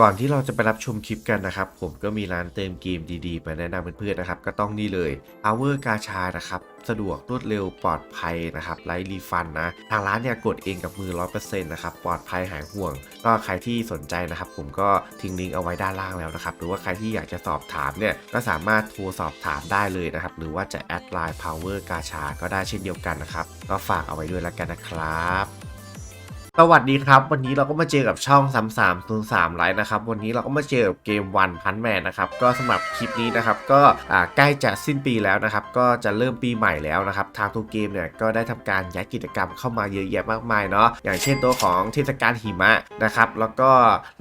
ก่อนที่เราจะไปรับชมคลิปกันนะครับ ผมก็มีร้านเติมเกมดีๆมาแนะนำเพื่อนๆนะครับ ก็ต้องนี่เลย Power กาชานะครับ สะดวกรวดเร็วปลอดภัยนะครับไร้รีฟันนะ ทางร้านเนี่ยกดเองกับมือ 100%นะครับปลอดภัยหายห่วง ก็ใครที่สนใจนะครับ ผมก็ทิ้งลิงก์เอาไว้ด้านล่างแล้วนะครับ หรือว่าใครที่อยากจะสอบถามเนี่ยก็สามารถโทรสอบถามได้เลยนะครับ หรือว่าจะแอดไลน์ Power กาชาก็ได้เช่นเดียวกันนะครับก็ฝากเอาไว้ด้วยแล้วกันนะครับ สวัสดีครับ วันนี้เราก็มาเจอกับช่อง 3303ไลท์นะครับ วันนี้เราก็มาเจอกับเกมวันพันแมนนะครับ ก็สำหรับคลิปนี้นะครับ ก็ใกล้จะสิ้นปีแล้วนะครับ ก็จะเริ่มปีใหม่แล้วนะครับ ทางทูเกมเนี่ยก็ได้ทำการย้ายกิจกรรมเข้ามาเยอะแยะมากมายเนาะ อย่างเช่นตัวของเทศกาลหิมะนะครับ แล้วก็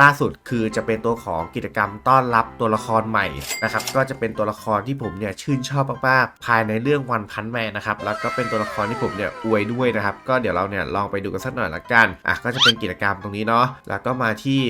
ล่าสุดคือจะเป็นตัวของกิจกรรมต้อนรับตัวละครใหม่นะครับ ก็จะเป็นตัวละครที่ผมเนี่ยชื่นชอบมากๆ ภายในเรื่องวันพันแมนนะครับ แล้วก็เป็นตัวละครที่ผมเนี่ยอวยด้วยนะครับ ก็เดี๋ยวเราเนี่ยลองไปดูกันสักหน่อยละกันอะก็จะเป็นกิจกรรมตรงนี้เนาะแล้วก็มาที่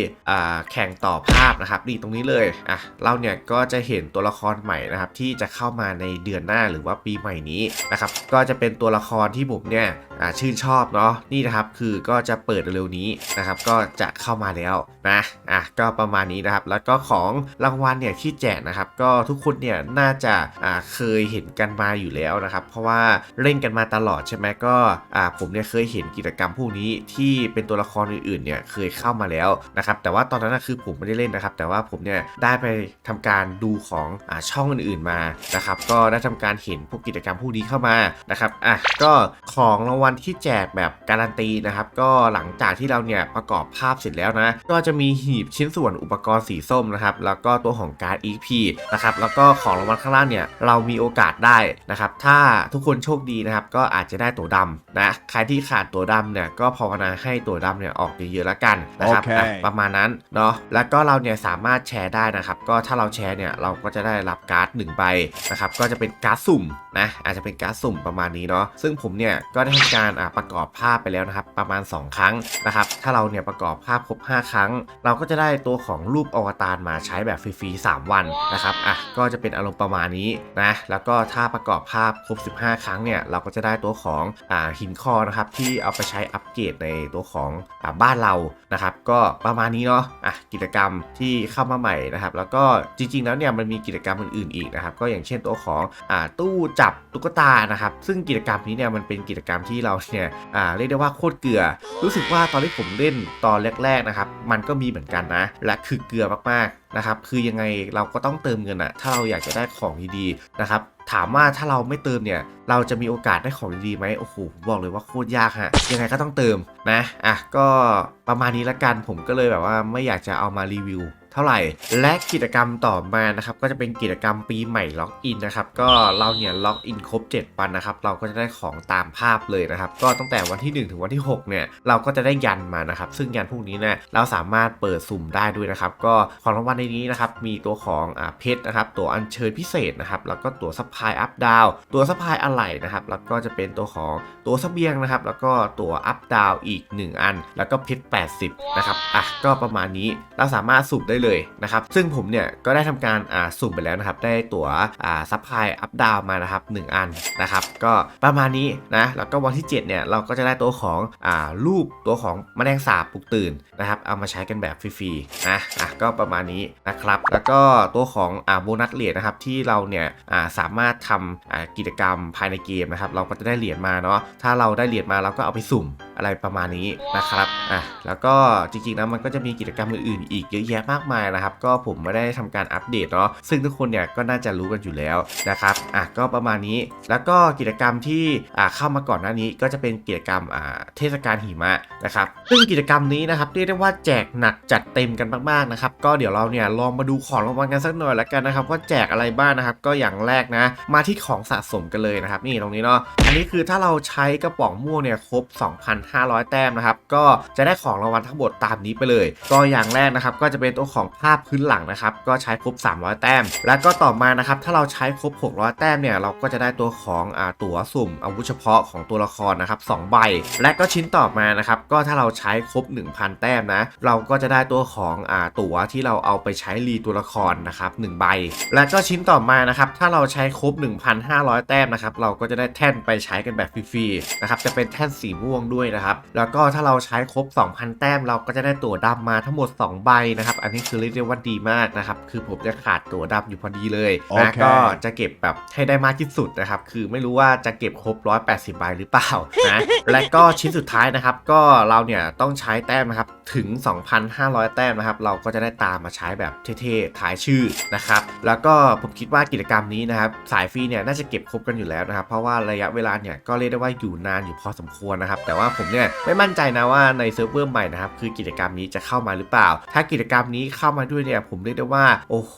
แข่งต่อภาพนะครับนี่ตรงนี้เลยอะเราเนี่ยก็จะเห็นตัวละครใหม่นะครับที่จะเข้ามาในเดือนหน้าหรือว่าปีใหม่นี้นะครับก็จะเป็นตัวละครที่ผมเนี่ย ชื่นชอบเนาะนี่นะครับคือก็จะเปิดเร็วๆนี้นะครับก็จะเข้ามาแล้วนะอะก็ประมาณนี้นะครับ แล้วก็ของรางวัลเนี่ยที่แจกนะครับ ก็ทุกคนเนี่ยน่าจะอ่าเคยเห็นกันมาอยู่แล้วนะครับ เพราะว่าเล่นกันมาตลอดใช่ไหมก็อ่าผมเนี่ยเคยเห็นกิจกรรมพวกนี้ที่เป็นตัวละครอื่นๆเนี่ยเคยเข้ามาแล้วนะครับแต่ว่าตอนนั้นคือผมไม่ได้เล่นนะครับ แต่ว่าผมเนี่ยได้ไปทำการดูของอ่าช่องอื่นๆมานะครับ ก็ได้ทำการเห็นพวกกิจกรรมพวกนี้เข้ามานะครับอะก็ของรางวัลที่แจกแบบการันตีนะครับ ก็หลังจากที่เราเนี่ยประกอบภาพเสร็จแล้วนะ ก็จะมีหีบชิ้นส่วนอุปกรณ์สีส้มนะครับ แล้วก็ตัวของการ์ด EP นะครับ แล้วก็ของรางวัลข้างล่างเนี่ยเรามีโอกาสได้นะครับ ถ้าทุกคนโชคดีนะครับ ก็อาจจะได้ตัวดำนะ ใครที่ขาดตัวดำเนี่ยก็ภาวนาให้ตัวดำเนี่ยออกเยอะๆแล้วกันนะครับโอเคอะประมาณนั้นเนาะ แล้วก็เราเนี่ยสามารถแชร์ได้นะครับ ก็ถ้าเราแชร์เนี่ยเราก็จะได้รับการ์ดหนึ่งใบนะครับ ก็จะเป็นการ์ดสุ่มนะ อาจจะเป็นการ์ดสุ่มประมาณนี้เนาะ ซึ่งผมเนี่ยก็ได้ทำการอะประกอบภาพไปแล้วนะครับ ประมาณ 2 ครั้งนะครับ ถ้าเราเนี่ยประกอบภาพครบ 5 ครั้ง เราก็จะได้ตัวของรูปอวตารมาใช้แบบฟรีๆ3วันนะครับอะก็จะเป็นอารมณ์ประมาณนี้นะแล้วก็ถ้าประกอบภาพครบ 15 ครั้งเนี่ยเราก็จะได้ตัวของอ่าหินคอนะครับที่เอาไปใช้อัปเกรดในตัวของอ่าบ้านเรานะครับ ก็ประมาณนี้เนาะอะกิจกรรมที่เข้ามาใหม่นะครับ แล้วก็จริงๆแล้วเนี่ยมันมีกิจกรรมอื่นๆอีกนะครับ ก็อย่างเช่นตัวของอ่าตู้จับตุ๊กตานะครับ ซึ่งกิจกรรมนี้เนี่ยมันเป็นกิจกรรมที่เราเนี่ยอ่าเรียกได้ว่าโคตรเกลือ รู้สึกว่าตอนที่ผมเล่นตอนแรกๆนะครับมันก็มีเหมือนกันนะ และคือเกลือมากๆนะครับคือยังไงเราก็ต้องเติมเงินอะถ้าเราอยากจะได้ของดีๆนะครับถามว่าถ้าเราไม่เติมเนี่ยเราจะมีโอกาสได้ของดีๆไหมโอ้โหผมบอกเลยว่าโคตรยากฮะยังไงก็ต้องเติมนะอะก็ประมาณนี้ละกันผมก็เลยแบบว่าไม่อยากจะเอามารีวิว เท่าไหร่ และกิจกรรมต่อมานะครับก็จะเป็นกิจกรรมปีใหม่ล็อกอินนะครับก็เราเนี่ยล็อกอินครบ 7 วันนะครับเราก็จะได้ของตามภาพเลยนะครับก็ตั้งแต่วันที่ 1 ถึงวันที่6เนี่ยเราก็จะได้ยันมานะครับซึ่งยันพวกนี้เนี่ยเราสามารถเปิดสุ่มได้ด้วยนะครับก็ของรางวัลในนี้นะครับมีตัวของอ่าเพชรนะครับตัวอัญเชิญพิเศษนะครับแล้วก็ตัวซัพพลายอัพดาวตัวซัพพลายอะไหล่นะครับแล้วก็จะเป็นตัวของตัวเสบียงนะครับแล้วก็ตัวอัพดาวอีก 1 อัน แล้วก็เพชร80นะครับอะก็ประมาณนี้เราสามารถสุ่มได้เลยนะครับซึ่งผมเนี่ยก็ได้ทำการอ่าสุ่มไปแล้วนะครับได้ตัวอ่าซัพพลายอัพดาวมานะครับ1อันนะครับก็ประมาณนี้นะแล้วก็วันที่ 7เนี่ยเราก็จะได้ตัวของอ่ารูปตัวของแมลงสาบปลุกตื่นนะครับเอามาใช้กันแบบฟรีๆนะอะก็ประมาณนี้นะครับแล้วก็ตัวของอ่าโบนัสเหรียญนะครับที่เราเนี่ยอ่าสามารถทำอ่ากิจกรรมภายในเกมนะครับเราก็จะได้เหรียญมาเนาะถ้าเราได้เหรียญมาเราก็เอาไปสุ่ม อะไรประมาณนี้นะครับอะแล้วก็จริงๆแล้วมันก็จะมีกิจกรรมอื่นๆอีกเยอะแยะมากมายนะครับ ก็ผมไม่ได้ทำการอัปเดตเนาะซึ่งทุกคนเนี่ยก็น่าจะรู้กันอยู่แล้วนะครับอะก็ประมาณนี้แล้วก็กิจกรรมที่อ่าเข้ามาก่อนหน้านี้ก็จะเป็นกิจกรรมอ่าเทศกาลหิมะนะครับซึ่งกิจกรรมนี้นะครับเรียกได้ว่าแจกหนักจัดเต็มกันมากๆนะครับก็เดี๋ยวเราเนี่ยลองมาดูของรางวัลกันสักหน่อยแล้วกันนะครับว่าแจกอะไรบ้างนะครับ ก็อย่างแรกนะ มาที่ของสะสมกันเลยนะครับ นี่ตรงนี้เนาะอันนี้คือถ้าเราใช้กระป๋องม่วงเนี่ยครบ500 แต้มนะครับ ก็จะได้ของรางวัลทั้งหมดตามนี้ไปเลย ก็อย่างแรกนะครับ ก็จะเป็นตัวของภาพพื้นหลังนะครับ ก็ใช้ครบ 300 แต้ม แล้วก็ต่อมานะครับ ถ้าเราใช้ครบ 600 แต้มเนี่ย เราก็จะได้ตัวของอ่าตั๋วสุ่มอาวุธเฉพาะของตัวละครนะครับ2ใบ และก็ชิ้นต่อมานะครับ ก็ถ้าเราใช้ครบ 1,000 แต้มนะ เราก็จะได้ตัวของอ่าตั๋วที่เราเอาไปใช้รีตัวละครนะครับ1ใบ และก็ชิ้นต่อมานะครับ ถ้าเราใช้ครบ 1,500 แต้มนะครับ เราก็จะได้แท่นไปใช้กันแบบฟรีๆนะครับ จะเป็นแท่นสีม่วงด้วยนะครับ แล้วก็ถ้าเราใช้ครบ 2,000 แต้มเราก็จะได้ตั๋วดำมาทั้งหมด 2 ใบนะครับ อันนี้คือเรียกได้ว่าดีมากนะครับ คือผมจะขาดตั๋วดำอยู่พอดีเลยโอนะเคก็จะเก็บแบบให้ได้มากที่สุดนะครับ คือไม่รู้ว่าจะเก็บครบ 180 ใบหรือเปล่านะและก็ชิ้นสุดท้ายนะครับ ก็เราเนี่ยต้องใช้แต้มนะครับถึง 2,500 แต้มนะครับ เราก็จะได้ตามมาใช้แบบเท่ๆถ่ายชื่อนะครับ แล้วก็ผมคิดว่ากิจกรรมนี้นะครับ สายฟรีเนี่ยน่าจะเก็บครบกันอยู่แล้วนะครับ เพราะว่าระยะเวลาเนี่ยก็เรียกได้ว่าอยู่นานอยู่พอสมควรนะครับ แต่ว่าผมเนี่ยไม่มั่นใจนะว่าในเซิร์ฟเวอร์ใหม่นะครับคือกิจกรรมนี้จะเข้ามาหรือเปล่า ถ้ากิจกรรมนี้เข้ามาด้วยเนี่ยผมเรียกได้ว่าโอ้โห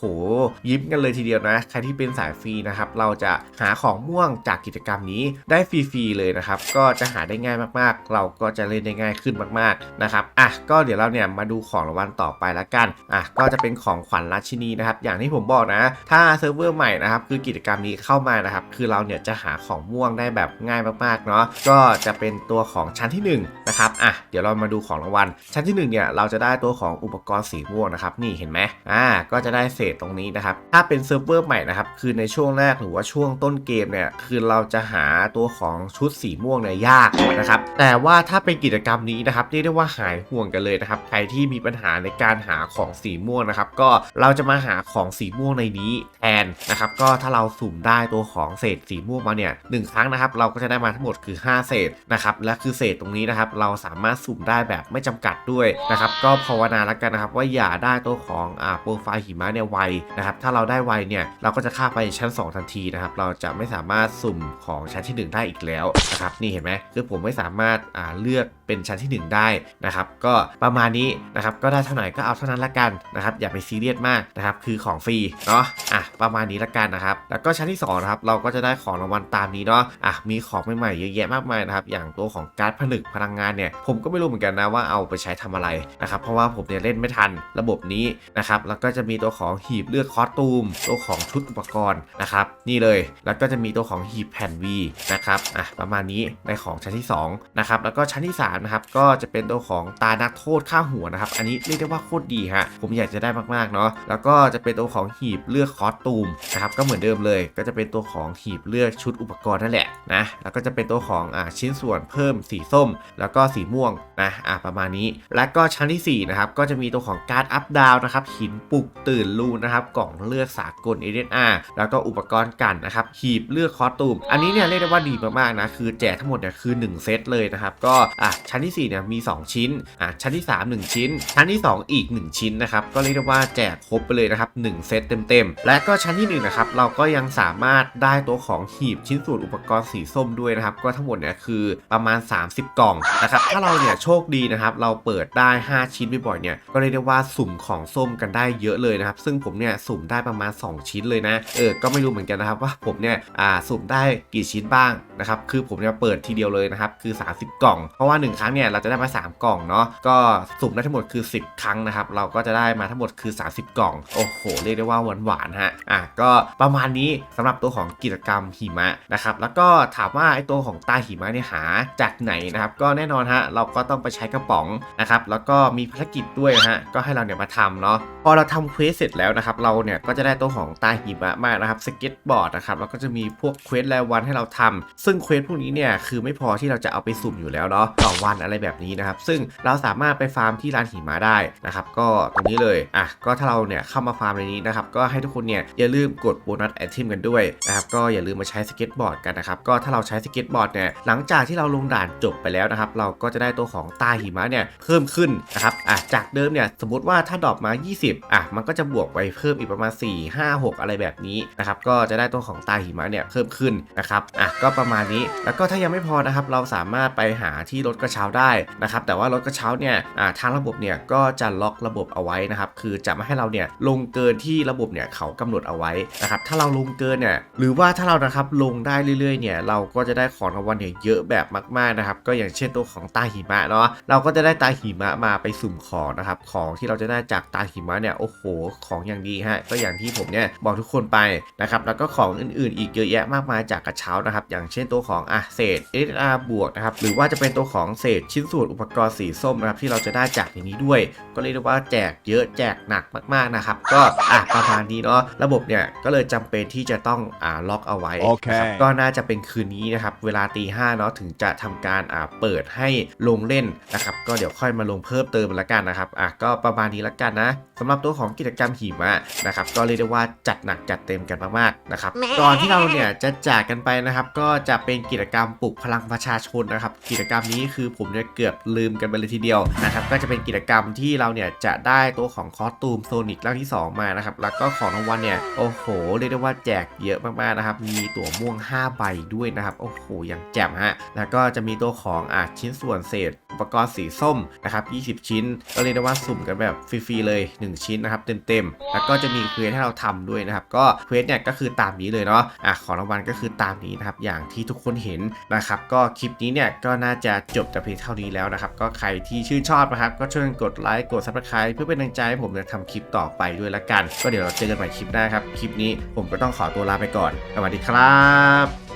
ยิ้มกันเลยทีเดียวนะใครที่เป็นสายฟรีนะครับเราจะหาของม่วงจากกิจกรรมนี้ได้ฟรีๆเลยนะครับก็จะหาได้ง่ายมากๆ เราก็จะเล่นได้ง่ายขึ้นมากๆนะครับอะก็เดี๋ยวเราเนี่ยมาดูของรางวัลต่อไปละกันอะก็จะเป็นของขวัญราชินีนะครับอย่างที่ผมบอกนะ ถ้าเซิร์ฟเวอร์ใหม่นะครับคือกิจกรรมนี้เข้ามานะครับคือเราเนี่ยจะหาของม่วงได้แบบง่ายมากๆเนาะก็จะเป็นตัวของชั้นที่หนึ่ง นะครับอะเดี๋ยวเรามาดูของรางวัล ชั้นที่หนึ่งเนี่ยเราจะได้ตัวของอุปกรณ์สีม่วงนะครับนี่เห็นไหมอ่าก็จะได้เศษตรงนี้นะครับถ้าเป็นเซิร์ฟเวอร์ใหม่นะครับคือในช่วงแรกหรือว่าช่วงต้นเกมเนี่ยคือเราจะหาตัวของชุดสีม่วงเนี่ยยากนะครับแต่ว่าถ้าเป็นกิจกรรมนี้นะครับเรียกได้ว่าหายห่วงกันเลยนะครับใครที่มีปัญหาในการหาของสีม่วงนะครับก็เราจะมาหาของสีม่วงในนี้แทนนะครับก็ถ้าเราสุ่มได้ตัวของเศษสีม่วงมาเนี่ยหนึ่งครั้งนะครับเราก็จะได้มาทั้งหมดคือ 5 เศษนะครับและคือเศษตรงนี้นะครับเราสามารถสุ่มได้แบบไม่จำกัดด้วยนะครับก็ภาวนาแล้วกันนะครับว่าอย่าได้ตัวของอ่าโปรไฟล์หิมะเนี่ยไวนะครับถ้าเราได้ไวเนี่ยเราก็จะข้าไปชั้น 2 ทันทีนะครับเราจะไม่สามารถสุ่มของชั้นที่ 1 ได้อีกแล้วนะครับนี่เห็นไหมคือผมไม่สามารถอ่าเลือกเป็นชั้นที่ 1 ได้นะครับก็ประมาณนี้นะครับก็ได้เท่าไหร่ก็เอาเท่านั้นละกันนะครับอย่าไปซีเรียสมากนะครับคือของฟรีเนาะอะประมาณนี้ละกันนะครับแล้วก็ชั้นที่2นะครับเราก็จะได้ของรางวัลตามนี้เนาะอะมีของใหม่ๆเยอะแยะมากมายนะครับอย่างตัวของการ์ดผนึกพลังงานเนี่ยผมก็ไม่รู้เหมือนกันนะว่าเอาไปใช้ทำอะไรนะครับเพราะว่าผมเนี่ยเล่นไม่ทันระบบนี้นะครับแล้วก็จะมีตัวของหีบเลือกคอสตูม ตัวของชุดอุปกรณ์นะครับนี่เลยแล้วก็จะมีตัวของหีบแผ่น V นะครับอะประมาณนี้ในของชั้นที่2นะครับแล้วก็ชั้นที่3นะครับก็จะเป็นตัวของตานักโทษฆ่าหัวนะครับอันนี้เรียกได้ว่าโคตรดีฮะผมอยากจะได้มากๆเนาะแล้วก็จะเป็นตัวของหีบเลือกคอสตูมนะครับก็เหมือนเดิมเลย ก็จะเป็นตัวของหีบเลือกชุดอุปกรณ์นั่นแหละนะแล้วก็จะเป็นตัวของอ่าชิ้นส่วนเพิ่มสีส้ม แล้วก็็สีม่วงนะอะประมาณนี้ แล้วก็ชั้นที่4นะครับก็จะมีตัวของการ์ดอัพดาวนะครับหินปลุกตื่นรูนะครับกล่องเลือกสากลเอเดนอาร์แล้วก็อุปกรณ์กันนะครับหีบเลือกคอสตูม อันนี้เนี่ยเรียกได้ว่าดีมากๆนะคือแจกทั้งหมดเนี่ยคือ 1 เซตเลยนะครับก็อะชั้นที่4เนี่ยมี 2 ชิ้นอะชั้นที่ 3 1 ชิ้น ชั้นที่ 2 อีก 1 ชิ้นนะครับก็เรียกได้ว่าแจกครบไปเลยนะครับ1เซตเต็มๆและก็ชั้นที่1นะครับเราก็ยังสามารถได้ตัวของหีบชิ้นส่วนอุปกรณ์สีส้มด้วยนะครับก็ทั้งหมดเนี่ยคือประมาณ 30 กล่องนะครับถ้าเราเนี่ยโชคดีนะครับเราเปิดได้ 5 ชิ้นบ่อยๆเนี่ยก็เรียกได้ว่าสุ่มของส้มกันได้เยอะเลยนะครับซึ่งผมเนี่ยสุ่มได้ประมาณ 2 ชิ้นเลยนะเออก็ไม่รู้เหมือนกันนะครับว่าผมเนี่ยอ่าสุ่มได้กี่ชิ้นบ้างนะครับคือผมเนี่ยเปิดทีเดียวเลยนะครับคือ 30 กล่อง เพราะว่า 1 ครั้งเนี่ยเราจะได้มา 3 กล่องเนาะก็สุ่มได้ทั้งหมดคือ 10 ครั้งนะครับเราก็จะได้มาทั้งหมดคือ 30 กล่องโอ้โหเรียกได้ว่าหวานๆฮะอะก็ประมาณนี้สำหรับตัวของกิจกรรมหิมะนะครับแล้วก็ถามว่าไอ้ตัวของตาหิมะเนี่ยหาจากไหนนะครับก็แน่นอนฮะเราก็ต้องไปใช้กระป๋องนะครับแล้วก็มีภารกิจด้วยฮะก็ให้เราเนี่ยมาทำเนาะพอเราทำเควสเสร็จแล้วนะครับเราเนี่ยก็จะได้ตัวของตาหิมะมานะครับสเก็ตบอร์ดนะครับแล้วก็จะมีพวกเควสรายวันให้เราทำซึ่งเควสพวกนี้เนี่ยคือไม่พอที่เราจะเอาไปสุ่มอยู่แล้วเนาะต่อวันอะไรแบบนี้นะครับซึ่งเราสามารถไปฟาร์มที่ร้านหิมะได้นะครับก็ตรงนี้เลยอะก็ถ้าเราเนี่ยเข้ามาฟาร์มในนี้นะครับก็ให้ทุกคนเนี่ยอย่าลืมกดโบนัสไอเทมกันด้วยนะครับก็อย่าลืมมาใช้สเก็ตบอร์ดกันนะครับก็ถ้าเราใช้สเก็ตบอร์ดเนี่ยหลังจากที่เราลงด่านจบไปแล้วนะครับเราก็จะได้ตัวของตาหิมะเนี่ยเพิ่มขึ้นนะครับอะจากเดิมเนี่ยสมมติว่าถ้าดรอปมา 20อะมันก็จะบวกไปเพิ่มอีกประมาณ 4 5 6 อะไรแบบนี้นะครับก็จะได้ตัวของตาหิมะเนี่ยเพิ่มขึ้นนะครับอะก็ประมาณนี้แล้วก็ถ้ายังไม่พอนะครับเราสามารถไปหาที่รถกระเช้าได้นะครับแต่ว่ารถกระเช้าเนี่ยอ่าทางระบบเนี่ยก็จะล็อกระบบเอาไว้นะครับคือจะไม่ให้เราเนี่ยลงเกินที่ระบบเนี่ยเขากำหนดเอาไว้นะครับถ้าเราลงเกินเนี่ยหรือว่าถ้าเรานะครับลงได้เรื่อยๆเนี่ยเราก็จะได้ของรางวัลเนี่ยเยอะแบบมากๆนะครับก็อย่างเช่นตัวของตาหิมะเนาะเราก็จะได้ตาหิมะมาไปสุ่มของนะครับของที่เราจะได้จากตาหิมะเนี่ยโอ้โหของอย่างดีฮะก็อย่างที่ผมเนี่ยบอกทุกคนไปนะครับแล้วก็ของอื่นๆ อีกเยอะแยะมากมายจากกระเช้านะครับอย่างเช่นตัวของอะเศษ SR บวกนะครับหรือว่าจะเป็นตัวของเศษชิ้นส่วนอุปกรณ์สีส้มนะครับที่เราจะได้จากในนี้ด้วย ก็เรียกได้ว่าแจกเยอะแจกหนักมากๆนะครับก็อะประมาณนี้เนาะระบบเนี่ยก็เลยจำเป็นที่จะต้องอ่าล็อกเอาไว้โอเคนะครับก็น่าจะเป็นคืนนี้นะครับเวลาตีห้าเนาะถึงจะทำการอ่าเปิดให้ลงเล่นนะครับก็เดี๋ยวค่อยมาลงเพิ่มเติมละกันนะครับอะก็ประมาณนี้ละกันนะสำหรับตัวของกิจกรรมหิมะนะครับก็เรียกได้ว่าจัดหนักจัดเต็มกันมากๆนะครับก่อนที่เราเนี่ยจะจากกันไปนะครับ ก็จะเป็นกิจกรรมปลุกพลังประชาชนนะครับ กิจกรรมนี้คือผมเนี่ยเกือบลืมกันไปเลยทีเดียวนะครับ ก็จะเป็นกิจกรรมที่เราเนี่ยจะได้ตัวของคอสตูมโซนิกร่างที่ 2 มานะครับ แล้วก็ของรางวัลเนี่ยโอ้โหเรียกได้ว่าแจกเยอะมากๆนะครับ มีตั๋วม่วง 5 ใบด้วยนะครับโอ้โหอย่างแจ่มฮะแล้วก็จะมีตัวของอะชิ้นส่วนเศษอุปกรณ์สีส้มนะครับ 20 ชิ้น ก็เรียกได้ว่าสุ่มกันแบบฟรีๆเลย 1 ชิ้นนะครับเต็มๆ แล้วก็จะมีเควสให้เราทำด้วยนะครับ ก็เควสเนี่ยก็คือตามนี้เลยเนาะอะของรางวัลก็คือตามนี้นะครับ อย่างที่ทุกคนเห็นนะครับ ก็คลิปนี้เนี่ยก็น่าจะจบแต่เพียงเท่านี้แล้วนะครับ ก็ใครที่ชื่นชอบนะครับ ก็ช่วยกดไลค์ กด subscribe เพื่อเป็นกำลังใจให้ผมจะทำคลิปต่อไปด้วยละกัน ก็เดี๋ยวเราเจอกันใหม่คลิปหน้าครับ คลิปนี้ผมก็ต้องขอตัวลาไปก่อน สวัสดีครับ